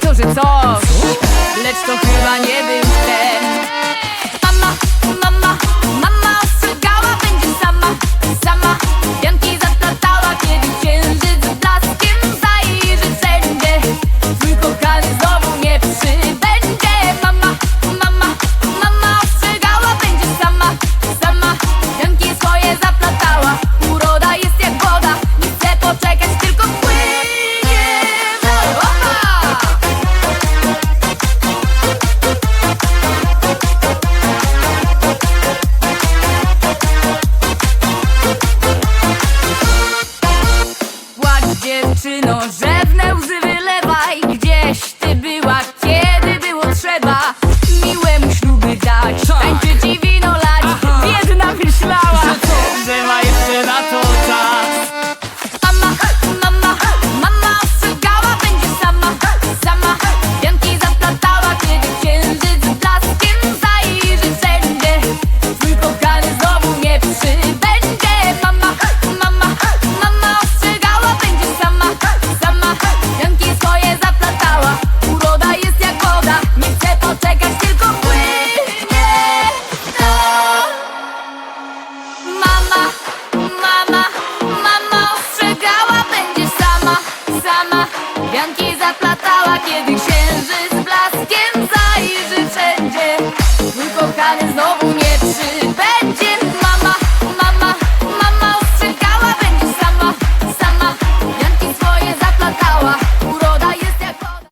'Cause it's off. Let's talk. ножем. bańki zaplatała, kiedy księżyc